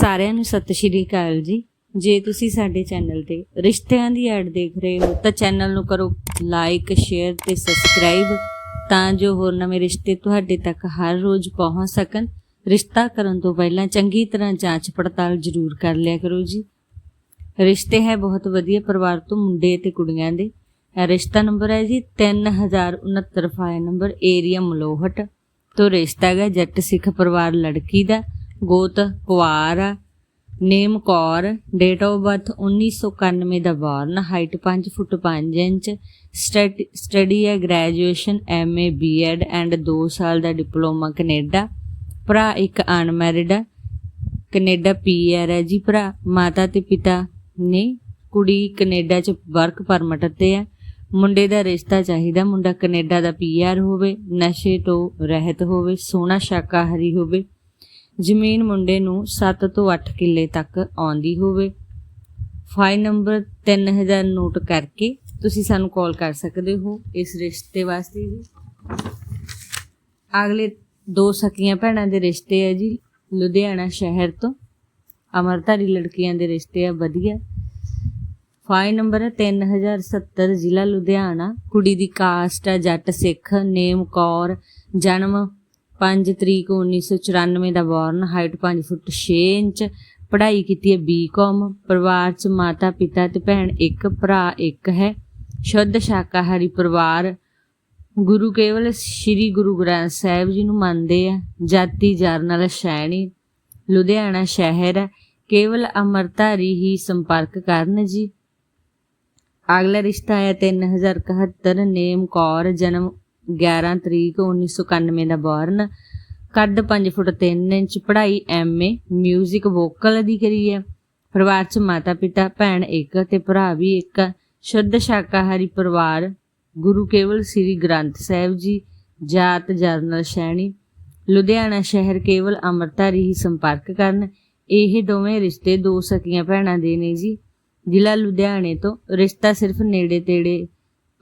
ਸਾਰਿਆਂ ਨੂੰ ਸਤਿ ਸ਼੍ਰੀ ਅਕਾਲ ਜੀ। ਜੇ ਤੁਸੀਂ ਸਾਡੇ ਚੈਨਲ ਤੇ ਰਿਸ਼ਤਿਆਂ ਦੀ ਐਡ ਦੇਖ ਰਹੇ ਹੋ ਤਾਂ ਚੈਨਲ ਨੂੰ ਕਰੋ ਲਾਈਕ, ਸ਼ੇਅਰ ਤੇ ਸਬਸਕ੍ਰਾਈਬ ਤਾਂ ਜੋ ਹੋਰ ਨਵੇਂ ਰਿਸ਼ਤੇ ਤੁਹਾਡੇ ਤੱਕ ਹਰ ਰੋਜ਼ ਪਹੁੰਚ ਸਕਣ। ਰਿਸ਼ਤਾ ਕਰਨ ਤੋਂ ਪਹਿਲਾਂ ਚੰਗੀ ਤਰ੍ਹਾਂ ਜਾਂਚ ਪੜਤਾਲ ਜ਼ਰੂਰ ਕਰ ਲਿਆ ਕਰੋ ਜੀ। ਰਿਸ਼ਤੇ ਹੈ ਬਹੁਤ ਵਧੀਆ ਪਰਿਵਾਰ ਤੋਂ ਮੁੰਡੇ ਤੇ ਕੁੜੀਆਂ ਦੇ। ਰਿਸ਼ਤਾ ਨੰਬਰ ਹੈ ਜੀ 3069 ਫਾਇਆ ਨੰਬਰ ਏਰੀਆ ਮਲੋਹਟ ਤੋਂ ਰਿਸ਼ਤਾ ਹੈਗਾ ਜੱਟ ਸਿੱਖ ਪਰਿਵਾਰ ਲੜਕੀ ਦਾ। ਗੋਤ ਕੁਆਰ ਆ name Kaur date of birth 1991 the born height 5 foot 5 inch study ਹੈ ਗ੍ਰੈਜੂਏਸ਼ਨ ਐਮਏ ਬੀਐਡ ਐਂਡ 2 ਸਾਲ ਦਾ ਡਿਪਲੋਮਾ ਕੈਨੇਡਾ, ਭਰਾ ਇੱਕ ਅਨਮੈਰਿਡ ਆ ਕੈਨੇਡਾ ਪੀਆਰ ਹੈ ਜੀ ਭਰਾ, ਮਾਤਾ ਤੇ ਪਿਤਾ ਨੇ, ਕੁੜੀ ਕੈਨੇਡਾ ਚ ਵਰਕ ਪਰਮਿਟ ਤੇ ਹੈ, ਮੁੰਡੇ ਦਾ ਰਿਸ਼ਤਾ ਚਾਹੀਦਾ, ਮੁੰਡਾ ਕੈਨੇਡਾ ਦਾ ਪੀਆਰ ਹੋਵੇ, ਨਸ਼ੇ ਤੋਂ ਰਹਿਤ ਹੋਵੇ, ਸੋਹਣਾ ਸ਼ਾਕਾਹਾਰੀ ਹੋਵੇ ਜ਼ਮੀਨ ਮੁੰਡੇ ਨੂੰ 7 ਤੋਂ 8 ਕਿੱਲੇ ਤੱਕ ਆਉਂਦੀ ਹੋਵੇ। ਫਾਈਲ ਨੰਬਰ 3000 ਨੋਟ ਕਰਕੇ ਤੁਸੀਂ ਸਾਨੂੰ ਕਾਲ ਕਰ ਸਕਦੇ ਹੋ ਇਸ ਰਿਸ਼ਤੇ ਵਾਸਤੇ ਜੀ। ਅਗਲੇ ਦੋ ਸਕੀਆਂ ਭੈਣਾਂ ਦੇ ਰਿਸ਼ਤੇ ਆ ਜੀ, ਲੁਧਿਆਣਾ ਸ਼ਹਿਰ ਤੋਂ। ਅਮਰਧਾਰੀ ਲੜਕੀਆਂ ਦੇ ਰਿਸ਼ਤੇ ਆ, ਵਧੀਆ। ਫਾਈਲ ਨੰਬਰ ਹੈ 3070 ਜ਼ਿਲ੍ਹਾ ਲੁਧਿਆਣਾ। ਕੁੜੀ ਦੀ ਕਾਸਟ ਆ, ਜੱਟ ਸਿੱਖ, ਨੇਮ ਕੌਰ, ਜਨਮ 5 ਤਰੀਕ 1994 ਦਾ ਬੋਰਨ, ਹਾਈਟ 5 ਫੁੱਟ 6 ਇੰਚ, ਪੜ੍ਹਾਈ ਕੀਤੀ ਹੈ ਬੀਕਾਮ ਪਰਿਵਾਰ ਚ ਮਾਤਾ, ਪਿਤਾ ਤੇ ਭੈਣ ਇੱਕ, ਭਰਾ ਇੱਕ ਹੈ। ਸ਼ੁੱਧ ਸ਼ਾਕਾਹਾਰੀ ਪਰਿਵਾਰ, ਗੁਰੂ ਕੇਵਲ ਸ੍ਰੀ ਗੁਰੂ ਗ੍ਰੰਥ ਸਾਹਿਬ ਜੀ ਨੂੰ ਮੰਨਦੇ ਆ। ਜਾਤੀ ਜਰਨਲ ਸ਼ੈਣੀ, ਲੁਧਿਆਣਾ ਸ਼ਹਿਰ ਹੈ। ਕੇਵਲ ਅਮਰਤਾਰੀ ਹੀ ਸੰਪਰਕ ਕਰਨ ਜੀ। ਅਗਲਾ ਰਿਸ਼ਤਾ ਹੈ 3071 ਨੇਮ ਕੌਰ, ਜਨਮ 11 ਤਰੀਕ 1991 ਦਾ ਬੋਰਨ। ਕੱਦ 5 ਫੁੱਟ 3 ਇੰਚ ਪੜ੍ਹਾਈ ਐਮਏ 뮤직 ਵੋਕਲ ਦੀ ਕਰੀ ਹੈ। ਪਰਿਵਾਰ ਚ ਮਾਤਾ ਪਿਤਾ ਭੈਣ ਇੱਕ ਤੇ ਭਰਾ ਵੀ ਇੱਕ। ਸ਼ੁੱਧ ਸ਼ਾਕਾਹਾਰੀ ਪਰਿਵਾਰ, ਗੁਰੂ ਕੇਵਲ ਸ੍ਰੀ ਗ੍ਰੰਥ ਸਾਹਿਬ ਜੀ, ਜਾਤ ਜਰਨਲ ਸ਼ੈਣੀ। ਲੁਧਿਆਣਾ ਸ਼ਹਿਰ ਕੇਵਲ ਅਮਰਤਾਰੀ ਹੀ ਸੰਪਰਕ ਕਰਨ। ਇਹ ਦੋਵੇਂ ਰਿਸ਼ਤੇ ਦੋ ਸਕੀਆਂ ਭੈਣਾਂ ਦੇ ਨੇ ਜੀ। ਜ਼ਿਲ੍ਹਾ ਲੁਧਿਆਣੇ ਤੋਂ ਰਿਸ਼ਤਾ ਸਿਰਫ ਨੇੜੇ ਤੇੜੇ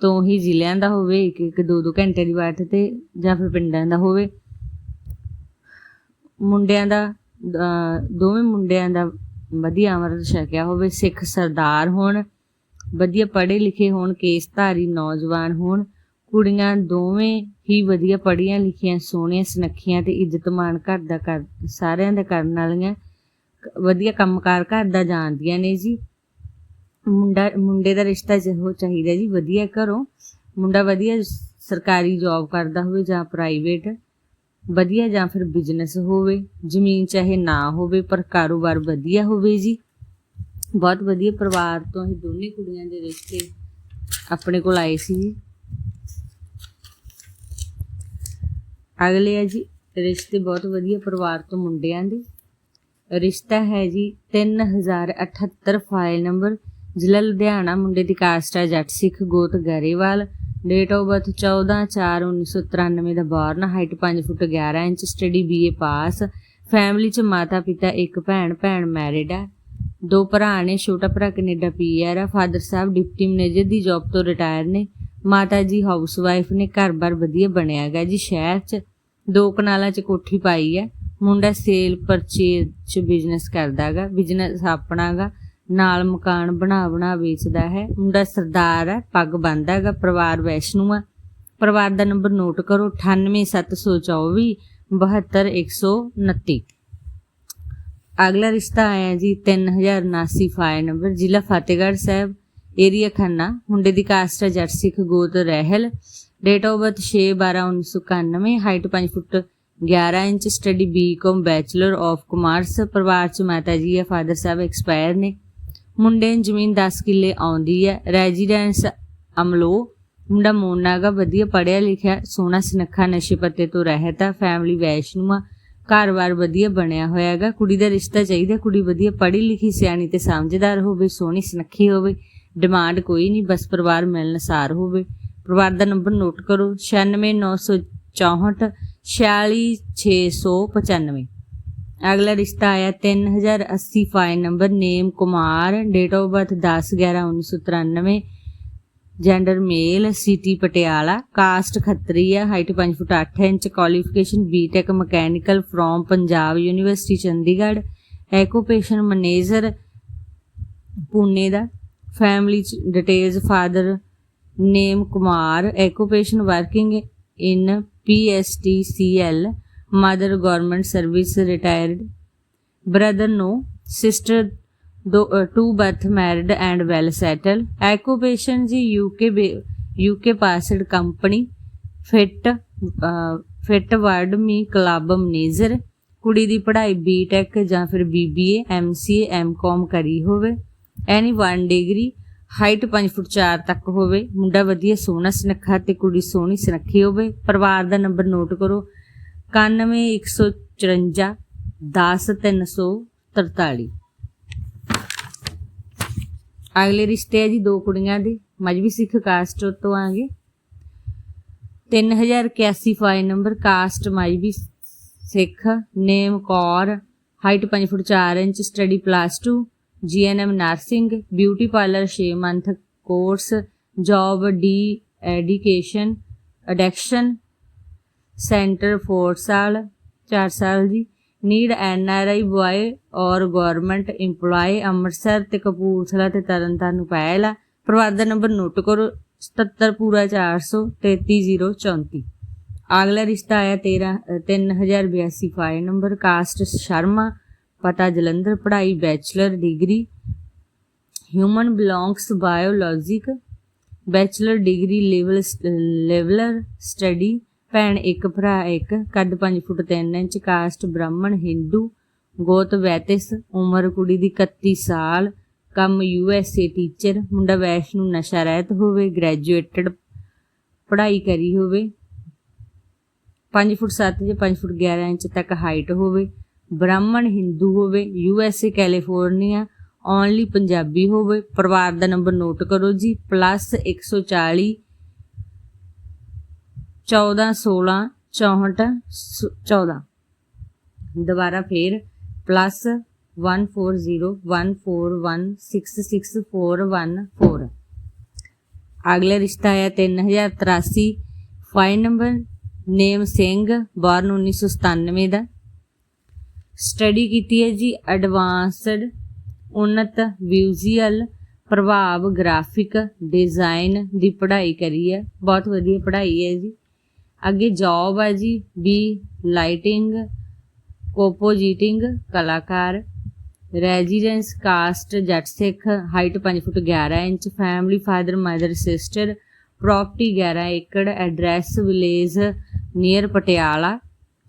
ਤੋਂ ਹੀ ਜ਼ਿਲ੍ਹਿਆਂ ਦਾ ਹੋਵੇ, ਇੱਕ ਇੱਕ ਦੋ ਦੋ ਘੰਟੇ ਦੀ ਬਾਟ ਤੇ ਜਾਂ ਫਿਰ ਪਿੰਡਾਂ ਦਾ ਹੋਵੇ। ਮੁੰਡਿਆਂ ਦਾ ਦੋਵੇਂ ਮੁੰਡਿਆਂ ਦਾ ਵਧੀਆ ਅਮਰਤ ਛਕਿਆ ਹੋਵੇ, ਸਿੱਖ ਸਰਦਾਰ ਹੋਣ, ਵਧੀਆ ਪੜ੍ਹੇ ਲਿਖੇ ਹੋਣ, ਕੇਸਧਾਰੀ ਨੌਜਵਾਨ ਹੋਣ, ਕੁੜੀਆਂ ਦੋਵੇਂ ਹੀ ਵਧੀਆ ਪੜ੍ਹੀਆਂ ਲਿਖੀਆਂ, ਸੋਹਣੀਆਂ, ਸੁਨੱਖੀਆਂ ਤੇ ਇੱਜ਼ਤਮਾਨ ਘਰ ਦਾ ਕਰ ਸਾਰਿਆਂ ਦਾ ਕਰਨ ਵਾਲੀਆਂ ਕ- ਵਧੀਆ ਕੰਮਕਾਰ ਘਰ ਦਾ ਜਾਣਦੀਆਂ ਨੇ ਜੀ। ਮੁੰਡਾ, ਮੁੰਡੇ ਦਾ ਰਿਸ਼ਤਾ ਜਿਹੋ ਚਾਹੀਦਾ ਜੀ, ਵਧੀਆ ਘਰੋਂ ਮੁੰਡਾ ਵਧੀਆ ਸਰਕਾਰੀ ਜੌਬ ਕਰਦਾ ਹੋਵੇ ਜਾਂ ਪ੍ਰਾਈਵੇਟ ਵਧੀਆ ਜਾਂ ਫਿਰ ਬਿਜ਼ਨਸ ਹੋਵੇ, ਜ਼ਮੀਨ ਚਾਹੇ ਨਾ ਹੋਵੇ, ਪਰ ਕਾਰੋਬਾਰ ਵਧੀਆ ਹੋਵੇ ਜੀ। ਬਹੁਤ ਵਧੀਆ ਪਰਿਵਾਰ ਤੋਂ ਇਹ ਦੋਨੇ ਕੁੜੀਆਂ ਦੇ ਰਿਸ਼ਤੇ ਆਪਣੇ ਕੋਲ ਆਏ ਸੀ ਜੀ। ਅਗਲੇ ਹੈ ਜੀ, ਰਿਸ਼ਤੇ ਬਹੁਤ ਵਧੀਆ ਪਰਿਵਾਰ ਤੋਂ ਮੁੰਡਿਆਂ ਦੇ। ਰਿਸ਼ਤਾ ਹੈ ਜੀ 3078 ਫਾਈਲ ਨੰਬਰ ਜ਼ਿਲ੍ਹਾ ਲੁਧਿਆਣਾ ਮੁੰਡੇ ਦੀ ਕਾਸਟ ਹੈ ਜੱਟ ਸਿੱਖ ਗੋਤ Grewal. Date of birth 14/4/1993 the born height 5 foot 11 inch study BA pass family ਚ ਮਾਤਾ ਪਿਤਾ ਇੱਕ ਭੈਣ ਭੈਣ ਮੈਰਿਡ ਹੈ ਦੋ ਭਰਾ ਨੇ, ਛੋਟਾ ਭਰਾ ਕੈਨੇਡਾ ਪੀਆਰ ਆ। ਫਾਦਰ ਸਾਹਿਬ ਡਿਪਟੀ ਮੈਨੇਜਰ ਦੀ ਜੌਬ ਤੋਂ ਰਿਟਾਇਰ ਨੇ। ਮਾਤਾ ਜੀ ਹਾਊਸ ਵਾਈਫ ਨੇ, ਘਰ-ਬਾਰ ਵਧੀਆ ਬਣਿਆ ਹੈਗਾ ਜੀ ਸ਼ਹਿਰ 'ਚ। ਦੋ ਕਨਾਲਾਂ 'ਚ ਕੋਠੀ ਪਾਈ ਹੈ ਮੁੰਡਾ ਸੇਲ ਪਰਚੇਜ 'ਚ ਬਿਜ਼ਨਸ ਕਰਦਾ ਹੈਗਾ ਬਿਜ਼ਨਸ ਆਪਣਾ ਹੈਗਾ। ਨਾਲ ਮਕਾਨ ਬਣਾ ਬਣਾ ਵੇਚਦਾ ਹੈ। ਮੁੰਡਾ ਸਰਦਾਰ ਹੈ, ਪੱਗ ਬੰਨ੍ਹਦਾ ਹੈਗਾ, ਪਰਿਵਾਰ ਵੈਸ਼ਨੂ ਆ। ਪਰਿਵਾਰ ਦਾ ਨੰਬਰ ਨੋਟ ਕਰੋ 98724 72129 ਅਗਲਾ ਰਿਸ਼ਤਾ ਆਇਆ ਜੀ 3079 ਫਾਇਲ ਨੰਬਰ, ਜ਼ਿਲ੍ਹਾ ਫਤਿਹਗੜ੍ਹ ਸਾਹਿਬ, ਏਰੀਆ ਖੰਨਾ। ਮੁੰਡੇ ਦੀ ਕਾਸਟ ਹੈ ਜੱਟ ਸਿੱਖ ਗੋਤ Rahil. Date of birth 6/12/1991 height 5 foot 11 inch study BCom bachelor of commerce ਪਰਿਵਾਰ ਚ ਮਾਤਾ ਜੀ ਹੈ ਫਾਦਰ ਸਾਹਿਬ ਐਕਸਪਾਇਰ ਨੇ। ਮੁੰਡੇ ਨੂੰ ਜ਼ਮੀਨ 10 ਕਿੱਲੇ ਆਉਂਦੀ ਹੈ। ਰੈਜ਼ੀਡੈਂਸ ਅਮਲੋ, ਮੁੰਡਾ ਮੋਨਾਗਾ ਵਧੀਆ ਪੜਿਆ ਲਿਖਿਆ, ਸੋਹਣਾ ਸੁਨੱਖਾ, ਨਸ਼ੇ ਪੱਤੇ ਤੋਂ ਰਹਿਤ ਆ ਫੈਮਿਲੀ ਵੈਸ਼ਨੂ ਆ, ਘਰ-ਬਾਰ ਵਧੀਆ ਬਣਿਆ ਹੋਇਆ ਹੈਗਾ। ਕੁੜੀ ਦਾ ਰਿਸ਼ਤਾ ਚਾਹੀਦਾ, ਕੁੜੀ ਵਧੀਆ ਪੜ੍ਹੀ ਲਿਖੀ, ਸਿਆਣੀ ਤੇ ਸਮਝਦਾਰ ਹੋਵੇ, ਸੋਹਣੀ ਸੁਨੱਖੀ ਹੋਵੇ ਡਿਮਾਂਡ ਕੋਈ ਨਹੀਂ, ਬਸ ਪਰਿਵਾਰ ਮਿਲਣਸਾਰ ਹੋਵੇ। ਪਰਿਵਾਰ ਦਾ ਨੰਬਰ ਨੋਟ ਕਰੋ 96964 46695 ਅਗਲਾ ਰਿਸ਼ਤਾ ਆਇਆ 3080 file number, name Kumar date of birth 10 11 1993 gender male city Patiala caste Khatri ਹੈ height 5 foot 8 inch qualification BTech mechanical from Punjab University Chandigarh occupation manager Pune the family details father name Kumar occupation working in PSTCL mother government service retired brother no sister ਦੋ two birth married and well settle occupation ਜੀ UK UK passed company, fit fit word me club manager ਕੁੜੀ ਦੀ ਪੜ੍ਹਾਈ BTech ਜਾਂ ਫਿਰ BBA, MCA, MCom ਕਰੀ ਹੋਵੇ, any one degree, height 5 foot 4 ਤੱਕ ਹੋਵੇ, ਮੁੰਡਾ ਵਧੀਆ ਸੋਹਣਾ ਸੁਨੱਖਾ ਤੇ ਕੁੜੀ ਸੋਹਣੀ ਸੁਨੱਖੀ ਹੋਵੇ, ਪਰਿਵਾਰ ਦਾ ਨੰਬਰ ਨੋਟ ਕਰੋ 91154 10343 ਅਗਲੇ ਰਿਸ਼ਤੇ ਹੈ ਜੀ ਦੋ ਕੁੜੀਆਂ ਦੇ। ਮਜਬੀ ਸਿੱਖ ਕਾਸਟ ਤੋਂ ਆਗੇ। 3081 file number caste Mazhabi Sikh. Name Kaur height 5 foot 4 inch study plus 2 GNM nursing beauty parlour 6 month course job de addiction addiction centre 4 ਸਾਲ 4 ਸਾਲ ਜੀ। Need N R I boy ਔਰ ਗਵਰਨਮੈਂਟ EMPLOYE ਅੰਮ੍ਰਿਤਸਰ ਤੇ ਕਪੂਰਥਲਾ ਤੇ ਤਰਨਤਾਰਨ ਨੂੰ ਪਹਿਲਾ ਪਰਿਵਾਰ ਦਾ ਨੰਬਰ ਨੋਟ ਕਰੋ 77 ਪੂਰਾ 400 33034 ਅਗਲਾ ਰਿਸ਼ਤਾ ਆਇਆ 13 3082 ਫਾਈਲ ਨੰਬਰ, ਕਾਸਟ ਸ਼ਰਮਾ, ਪਤਾ ਜਲੰਧਰ, ਪੜ੍ਹਾਈ, bachelor, degree, human belongs, biologic, bachelor, degree level leveller, study ਭੈਣ ਇੱਕ, ਭਰਾ ਇੱਕ, ਕੱਦ 5 ਫੁੱਟ 3 ਇੰਚ, ਕਾਸਟ ਬ੍ਰਾਹਮਣ, ਹਿੰਦੂ, ਗੋਤ ਵੈਤਿਸ, ਉਮਰ ਕੁੜੀ ਦੀ 31 ਸਾਲ, ਕੰਮ ਯੂ ਐਸ ਏ ਟੀਚਰ, ਮੁੰਡਾ ਵੈਸ਼ਨੂ ਨਸ਼ਾ ਰਹਿਤ ਹੋਵੇ, ਗ੍ਰੈਜੂਏਟਡ ਪੜ੍ਹਾਈ ਕਰੀ ਹੋਵੇ 5 ਫੁੱਟ 7 ਜਾਂ 5 ਫੁੱਟ 11 ਇੰਚ ਤੱਕ ਹਾਈਟ ਹੋਵੇ, ਬ੍ਰਾਹਮਣ, ਹਿੰਦੂ ਹੋਵੇ, U S A California, only Punjabi ਹੋਵੇ, ਪਰਿਵਾਰ ਦਾ ਨੰਬਰ ਨੋਟ ਕਰੋ ਜੀ, ਪਲੱਸ 140 14 16 64 14 ਦੁਬਾਰਾ ਫੇਰ ਪਲੱਸ 1401416614 ਅਗਲਾ ਰਿਸ਼ਤਾ ਹੈ 3083 file number name Singh born 1997 ਦਾ। ਸਟੱਡੀ ਕੀਤੀ ਹੈ ਜੀ ਐਡਵਾਂਸਡ ਉન્નਤ ਵਿਜ਼ੂਅਲ ਪ੍ਰਭਾਵ ਗ੍ਰਾਫਿਕ ਡਿਜ਼ਾਈਨ ਦੀ ਪੜ੍ਹਾਈ ਕਰੀ ਹੈ। ਬਹੁਤ ਵਧੀਆ ਪੜ੍ਹਾਈ ਹੈ ਜੀ। ਅੱਗੇ ਜੌਬ ਹੈ ਜੀ ਬੀ ਲਾਈਟਿੰਗ ਕੋਪੋਜੀਟਿੰਗ ਕਲਾਕਾਰ residence caste Jatt Sikh height 5 foot 11 inch family father mother sister property 11 acre address village near Patiala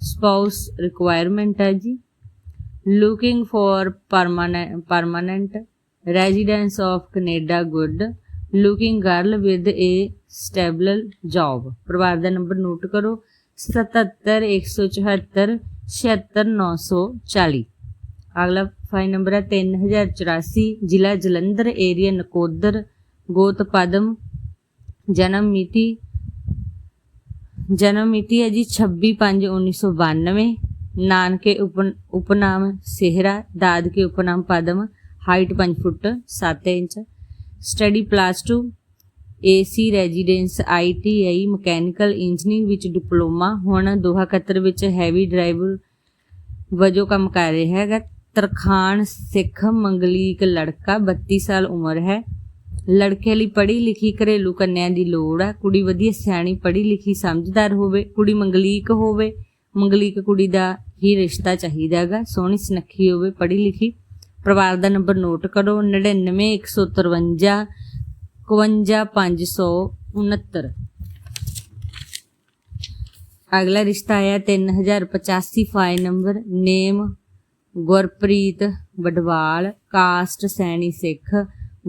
spouse requirement ਹੈ ਜੀ। Looking for permanent residence residence of good good looking girl with a stable ਪਰਿਵਾਰ ਦਾ number note ਕਰੋ। 77174 76940 ਅਗਲਾ file number ਹੈ 3084 ਜ਼ਿਲ੍ਹਾ Jalandhar area Nakodar, ਗੋਤ ਪਦਮ। ਜਨਮ ਮਿਤੀ ਜਨਮ ਮਿਤੀ ਹੈ ਜੀ 26/5/1992 ਨਾਨਕੇ ਉਪਨਾਮ ਸਿਹਰਾ, ਦਾਦਕੇ ਉਪਨਾਮ Padam. Height 5 foot 7 inch. Study plus 2 AC, residence ITI mechanical engineering ਵਿੱਚ ਡਿਪਲੋਮਾ। ਹੁਣ ਦੋਹਾ ਕਤਰ ਵਿੱਚ ਹੈਵੀ ਡਰਾਈਵਰ ਵਜੋਂ ਕੰਮ ਕਰ ਰਿਹਾ ਹੈਗਾ। ਤਰਖਾਨ ਸਿੱਖ ਮੰਗਲੀਕ ਲੜਕਾ 32 ਸਾਲ ਉਮਰ ਹੈ। ਲੜਕੇ ਲਈ ਪੜ੍ਹੀ ਲਿਖੀ ਘਰੇਲੂ ਕੰਨਿਆਂ ਦੀ ਲੋੜ ਹੈ ਕੁੜੀ ਵਧੀਆ ਸਿਆਣੀ, ਪੜ੍ਹੀ ਲਿਖੀ ਸਮਝਦਾਰ ਹੋਵੇ। ਕੁੜੀ ਮੰਗਲੀਕ ਹੋਵੇ। ਮੰਗਲੀਕ ਕੁੜੀ ਦਾ ਹੀ ਰਿਸ਼ਤਾ ਚਾਹੀਦਾ ਹੈਗਾ। ਸੋਹਣੀ ਸੁਨੱਖੀ ਹੋਵੇ, ਪੜ੍ਹੀ ਲਿਖੀ। ਪਰਿਵਾਰ ਦਾ ਨੰਬਰ ਨੋਟ ਕਰੋ 99153 51569 ਅਗਲਾ ਰਿਸ਼ਤਾ ਆਇਆ 3085 file number, name, Gurpreet Badwal, caste, Saini Sikh,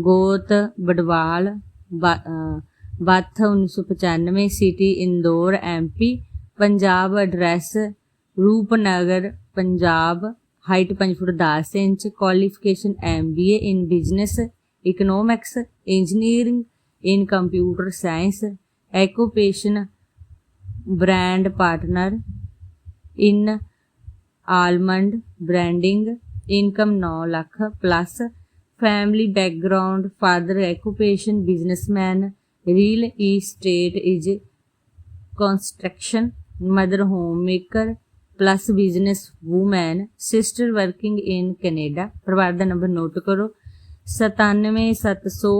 ਗੋਤ Badwal birth 1995 city Indore MP Punjab address, Rupnagar, Punjab height 5 foot 10 inch qualification MBA in business economics engineering in computer science occupation brand partner in almond branding income 9 lakh plus family background father occupation businessman real estate is construction mother home maker plus business woman sister working in Canada ਪਰਿਵਾਰ ਦਾ number note ਕਰੋ 97700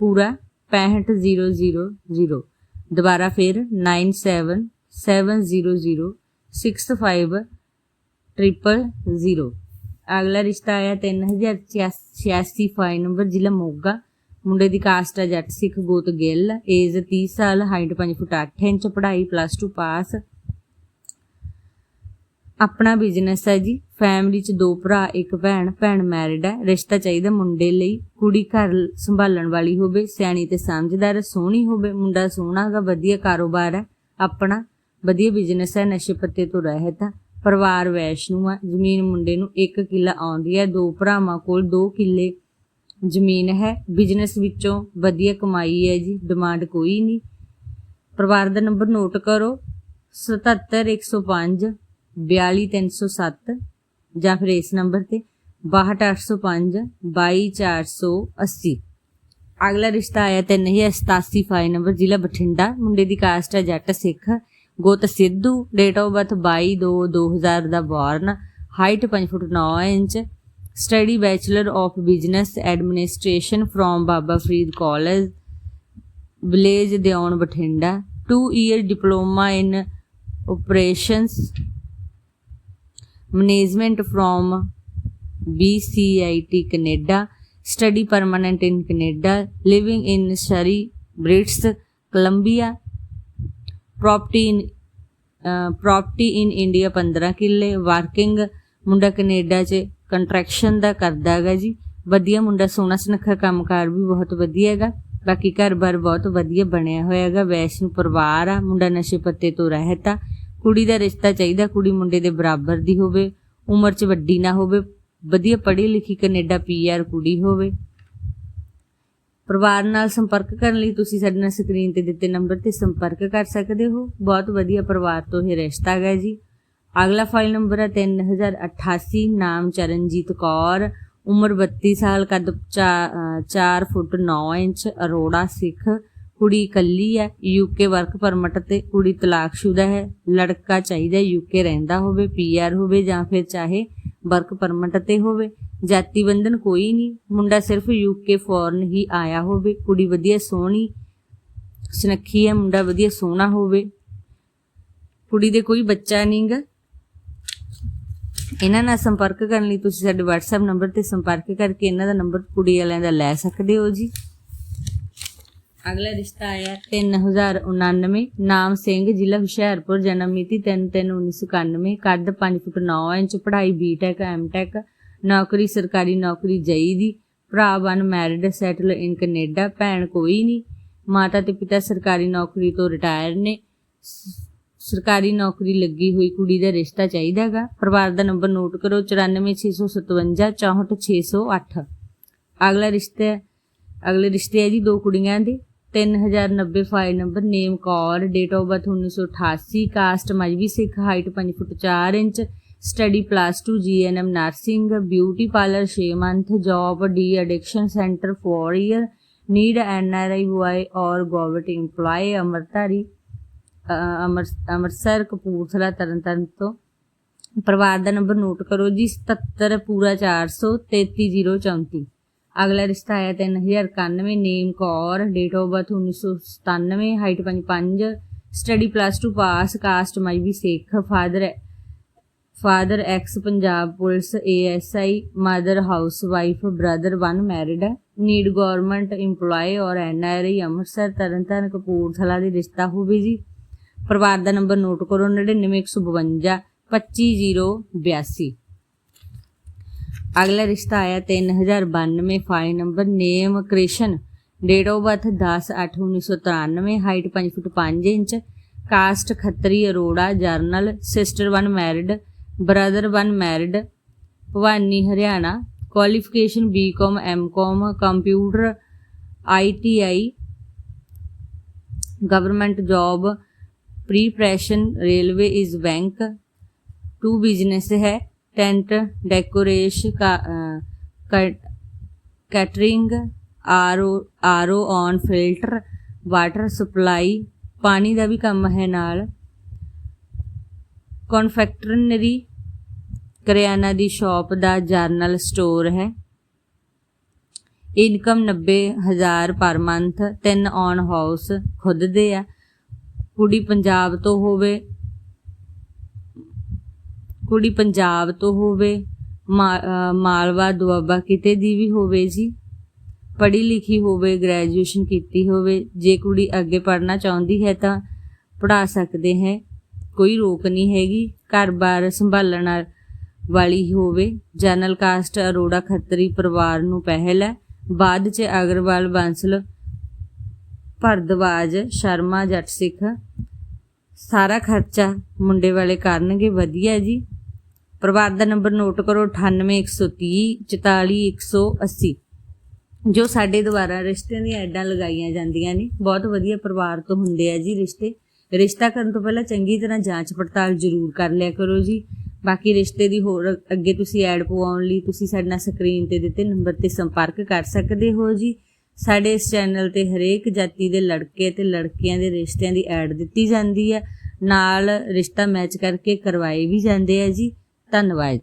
ਪੂਰਾ 65000 ਦੁਬਾਰਾ ਫਿਰ 97700650 triple 0 ਅਗਲਾ ਰਿਸ਼ਤਾ ਆਇਆ 3086 fine number ਜ਼ਿਲ੍ਹਾ ਮੋਗਾ ਮੁੰਡੇ ਦੀ ਕਾਸਟ ਹੈ ਜੱਟ ਸਿੱਖ ਗੋਤ ਗਿੱਲ ਏਜ 30 ਸਾਲ ਹਾਈਟ 5 ਫੁੱਟ 8 ਇੰਚ ਪੜ੍ਹਾਈ ਪਲੱਸ 2 ਪਾਸ ਆਪਣਾ ਬਿਜ਼ਨਸ ਹੈ ਜੀ। ਫੈਮਿਲੀ ਚ ਦੋ ਭਰਾ, ਇੱਕ ਭੈਣ ਭੈਣ ਮੈਰਿਡ ਹੈ। ਰਿਸ਼ਤਾ ਚਾਹੀਦਾ ਮੁੰਡੇ ਲਈ। ਕੁੜੀ ਘਰ ਸੰਭਾਲਣ ਵਾਲੀ ਹੋਵੇ, ਸਿਆਣੀ ਤੇ ਸਮਝਦਾਰ ਸੋਹਣੀ ਹੋਵੇ। ਮੁੰਡਾ ਸੋਹਣਾ ਹੈਗਾ, ਵਧੀਆ ਕਾਰੋਬਾਰ ਹੈ, ਆਪਣਾ ਵਧੀਆ ਬਿਜ਼ਨਸ ਹੈ, ਨਸ਼ੇ ਪੱਤੇ ਤੋਂ ਰਹਿਤ ਹੈ। ਪਰਿਵਾਰ ਵੈਸ਼ਨੂ ਹੈ। ਜ਼ਮੀਨ ਮੁੰਡੇ ਨੂੰ 1 ਕਿੱਲਾ ਆਉਂਦੀ ਹੈ। ਦੋ ਭਰਾਵਾਂ ਕੋਲ 2 ਕਿੱਲੇ ਜ਼ਮੀਨ ਹੈ। ਬਿਜ਼ਨਸ ਵਿੱਚੋਂ ਵਧੀਆ ਕਮਾਈ ਹੈ ਜੀ। ਡਿਮਾਂਡ ਕੋਈ ਨਹੀਂ। ਪਰਿਵਾਰ ਦਾ ਨੰਬਰ ਨੋਟ ਕਰੋ। 77105 42307 ਜਾਂ ਫਿਰ ਇਸ ਨੰਬਰ ਤੇ 62805 22480 ਅਗਲਾ ਰਿਸ਼ਤਾ ਆਇਆ 3087 ਫਾਈਲ ਨੰਬਰ, ਜ਼ਿਲ੍ਹਾ ਬਠਿੰਡਾ। ਮੁੰਡੇ ਦੀ ਕਾਸਟ ਹੈ ਜੱਟ ਸਿੱਖ। ਗੋਤ Sidhu date of birth 22 2 2000 the born height 5 foot 9 inch study bachelor of business administration from Baba Farid College village Deon Bathinda. 2 year diploma in operations management from BCIT Canada study permanent in Canada living in Surrey British Columbia property in property in India 15 ਕਿੱਲੇ working ਮੁੰਡਾ Canada 'ਚ contraction ਦਾ ਕਰਦਾ ਹੈਗਾ ਜੀ। ਵਧੀਆ ਮੁੰਡਾ, ਸੋਹਣਾ ਸੁਨੱਖਾ ਕੰਮਕਾਰ ਵੀ ਬਹੁਤ ਵਧੀਆ ਹੈਗਾ। ਬਾਕੀ ਘਰ-ਬਾਰ ਬਹੁਤ ਵਧੀਆ ਬਣਿਆ ਹੋਇਆ ਹੈਗਾ। ਵੈਸ਼ਨੂ ਪਰਿਵਾਰ ਆ, ਮੁੰਡਾ ਨਸ਼ੇ ਪੱਤੇ ਤੋਂ ਰਹਿਤ ਆ। ਕੁੜੀ ਦਾ ਰਿਸ਼ਤਾ ਚਾਹੀਦਾ, ਕੁੜੀ ਮੁੰਡੇ ਦੇ ਬਰਾਬਰ ਦੀ ਹੋਵੇ, ਉਮਰ 'ਚ ਵੱਡੀ ਨਾ ਹੋਵੇ, ਵਧੀਆ ਪੜ੍ਹੀ ਲਿਖੀ ਕੈਨੇਡਾ ਪੀਆਰ ਕੁੜੀ ਹੋਵੇ। ਪਰਿਵਾਰ ਨਾਲ ਸੰਪਰਕ ਕਰਨ ਲਈ ਤੁਸੀਂ ਸਾਡੇ ਨਾਲ ਸਕਰੀਨ ਤੇ ਦਿੱਤੇ ਨੰਬਰ ਤੇ ਸੰਪਰਕ ਕਰ ਸਕਦੇ ਹੋ। ਬਹੁਤ ਵਧੀਆ ਪਰਿਵਾਰ ਤੋਂ ਇਹ ਰਿਸ਼ਤਾ ਹੈ ਜੀ। ਅਗਲਾ ਫਾਈਲ ਨੰਬਰ ਹੈ 3088 ਨਾਮ ਚਰਨਜੀਤ ਕੌਰ। ਉਮਰ 32 ਸਾਲ, ਕੱਦ 4 ਫੁੱਟ 9 ਇੰਚ, ਅਰੋੜਾ ਸਿੱਖ। ਕੁੜੀ ਇਕੱਲੀ ਹੈ ਯੂਕੇ ਵਰਕ ਪਰਮਿਟ ਤੇ ਕੁੜੀ ਤਲਾਕਸ਼ੁਦਾ ਹੈ। ਲੜਕਾ ਚਾਹੀਦਾ ਯੂਕੇ ਰਹਿੰਦਾ ਹੋਵੇ ਪੀਆਰ ਹੋਵੇ ਜਾਂ ਫਿਰ ਚਾਹੇ ਵਰਕ ਪਰਮਿਟ ਤੇ ਹੋਵੇ। ਜਾਤੀ ਬੰਧਨ ਕੋਈ ਨਹੀਂ। ਮੁੰਡਾ ਸਿਰਫ ਯੂਕੇ ਫੋਰਨ ਹੀ ਆਇਆ ਹੋਵੇ। ਕੁੜੀ ਵਧੀਆ ਸੋਹਣੀ, ਸੁਨੱਖੀ ਹੈ, ਮੁੰਡਾ ਵਧੀਆ ਸੋਹਣਾ ਹੋਵੇ। ਕੁੜੀ ਦੇ ਕੋਈ ਬੱਚਾ ਨਹੀਂਗਾ ਇਹਨਾਂ ਨਾਲ ਸੰਪਰਕ ਕਰਨ ਲਈ ਤੁਸੀਂ ਸਾਡੇ WhatsApp ਨੰਬਰ ਤੇ ਸੰਪਰਕ ਕਰਕੇ ਇਹਨਾਂ ਦਾ ਨੰਬਰ ਕੁੜੀ ਵਾਲਿਆਂ ਦਾ ਲੈ ਸਕਦੇ ਹੋ ਜੀ। ਅਗਲਾ ਰਿਸ਼ਤਾ ਆਇਆ 3099 ਨਾਮ ਸਿੰਘ, ਜ਼ਿਲ੍ਹਾ ਹੁਸ਼ਿਆਰਪੁਰ, ਜਨਮ ਮਿਤੀ 3/3/1991 ਕੱਦ 5 ਫੁੱਟ 9 ਇੰਚ, ਪੜ੍ਹਾਈ ਬੀਟੈਕ ਐਮਟੈਕ ਨੌਕਰੀ ਸਰਕਾਰੀ ਨੌਕਰੀ ਜਈ ਦੀ, ਭਰਾ one married settle in Canada, ਭੈਣ ਕੋਈ ਨਹੀਂ, ਮਾਤਾ ਤੇ ਪਿਤਾ ਸਰਕਾਰੀ ਨੌਕਰੀ ਤੋਂ ਰਿਟਾਇਰ ਨੇ ਸਰਕਾਰੀ ਨੌਕਰੀ ਲੱਗੀ ਹੋਈ ਕੁੜੀ ਦਾ ਰਿਸ਼ਤਾ ਚਾਹੀਦਾਗਾ, ਪਰਿਵਾਰ ਦਾ ਨੰਬਰ ਨੋਟ ਕਰੋ 94657 64608 ਅਗਲਾ ਰਿਸ਼ਤਾ, ਅਗਲੇ ਰਿਸ਼ਤੇ ਹੈ ਜੀ ਦੋ ਕੁੜੀਆਂ ਦੇ 3090 file number name Kaur date of birth 1988 caste Mazhabi Sikh height 5 foot 4 inch study plus 2 GNM nursing beauty parlour 6 month job D addiction centre 4 year need NRI boy or government EMPLOYE ਅਮਰਤਾਰੀ ਅੰਮ੍ਰਿਤਸਰ ਕਪੂਰਥਲਾ, ਤਰਨਤਾਰਨ ਤੋਂ। ਪਰਿਵਾਰ ਦਾ number note ਕਰੋ ਜੀ 77 ਪੂਰਾ 400 33034 ਅਗਲਾ ਰਿਸ਼ਤਾ ਆਇਆ 3091 name Kaur date of birth 1997 height 55 study plus 2 pass caste ਮਾਈਵੀ Sikh father father ex Punjab police ASI mother house wife brother one married need government EMPLOYE or NRI Amritsar, Tarn Taran, Kapurthala ਦੀ ਰਿਸ਼ਤਾ ਹੋਵੇ ਜੀ। ਪਰਿਵਾਰ ਦਾ number note ਕਰੋ 99152 25082 अगला रिश्ता आया तीन हज़ार बानवे, file number name Krishan, date of birth दस अठ उन्नीस सौ तिरानवे, हाइट पाँच फुट पाँच inch, caste Khatri Arora, general, sister one married, brother one married, Bhawani Haryana, qualification B Com M Com computer I T I government job, preparation, railway is bank, two business है। Tent डेकोरेश का catering R O R O on filter water supply ਪਾਣੀ ਦਾ ਵੀ ਕੰਮ ਹੈ ਨਾਲ confectionery ਕਰਿਆਨਾ ਦੀ shop ਦਾ general store ਹੈ ਇਨਕਮ 90000 ਪਰ ਮੰਥ ਤਿੰਨ ਔਨ ਹਾਊਸ ਖੁਦ ਦੇ ਆ ਕੁੜੀ ਪੰਜਾਬ ਤੋਂ ਹੋਵੇ ਕੁੜੀ ਪੰਜਾਬ ਤੋਂ ਹੋਵੇ, ਮਾ- ਮਾਲਵਾ, ਦੁਆਬਾ ਕਿਤੇ ਦੀ ਵੀ ਹੋਵੇ ਜੀ, ਪੜ੍ਹੀ ਲਿਖੀ ਹੋਵੇ ਗ੍ਰੈਜੂਏਸ਼ਨ ਕੀਤੀ ਹੋਵੇ, ਜੇ ਕੁੜੀ ਅੱਗੇ ਪੜ੍ਹਨਾ ਚਾਹੁੰਦੀ ਹੈ ਤਾਂ ਪੜ੍ਹਾ ਸਕਦੇ ਹੈ। ਕੋਈ ਰੋਕ ਨਹੀਂ ਹੈਗੀ, ਘਰ-ਬਾਰ ਸੰਭਾਲਣ ਵਾਲੀ ਹੋਵੇ। ਜਨਰਲ ਕਾਸਟ ਅਰੋੜਾ ਖੱਤਰੀ ਪਰਿਵਾਰ ਨੂੰ ਪਹਿਲ ਹੈ। ਬਾਅਦ ਚ ਅਗਰਵਾਲ, ਬਾਂਸਲ, ਭਰਦਵਾਜ, ਸ਼ਰਮਾ, ਜੱਟ ਸਿੱਖ, ਸਾਰਾ ਖਰਚਾ ਮੁੰਡੇ ਵਾਲੇ ਕਰਨਗੇ। ਵਧੀਆ ਜੀ। ਪਰਿਵਾਰ ਦਾ ਨੰਬਰ ਨੋਟ ਕਰੋ 98130 44180 ਜੋ ਸਾਡੇ ਦੁਆਰਾ ਰਿਸ਼ਤਿਆਂ ਦੀਆਂ ਐਡਾਂ ਲਗਾਈਆਂ ਜਾਂਦੀਆਂ ਨੇ, ਬਹੁਤ ਵਧੀਆ ਪਰਿਵਾਰ ਤੋਂ ਹੁੰਦੇ ਆ ਜੀ ਰਿਸ਼ਤੇ। ਰਿਸ਼ਤਾ ਕਰਨ ਤੋਂ ਪਹਿਲਾਂ ਚੰਗੀ ਤਰ੍ਹਾਂ ਜਾਂਚ ਪੜਤਾਲ ਜ਼ਰੂਰ ਕਰ ਲਿਆ ਕਰੋ ਜੀ। ਬਾਕੀ ਰਿਸ਼ਤੇ ਦੀ ਹੋਰ ਅੱਗੇ ਤੁਸੀਂ ਐਡ ਪਵਾਉਣ ਲਈ ਤੁਸੀਂ ਸਾਡੇ ਨਾਲ ਸਕਰੀਨ ਤੇ ਦਿੱਤੇ ਨੰਬਰ ਤੇ ਸੰਪਰਕ ਕਰ ਸਕਦੇ ਹੋ ਜੀ। ਸਾਡੇ ਇਸ ਚੈਨਲ ਤੇ ਹਰੇਕ ਜਾਤੀ ਦੇ ਲੜਕੇ ਤੇ ਲੜਕੀਆਂ ਦੇ ਰਿਸ਼ਤਿਆਂ ਦੀ ਐਡ ਦਿੱਤੀ ਜਾਂਦੀ ਹੈ ਨਾਲ ਰਿਸ਼ਤਾ ਮੈਚ ਕਰਕੇ ਕਰਵਾਏ ਵੀ ਜਾਂਦੇ ਆ ਜੀ। ਧੰਨਵਾਦ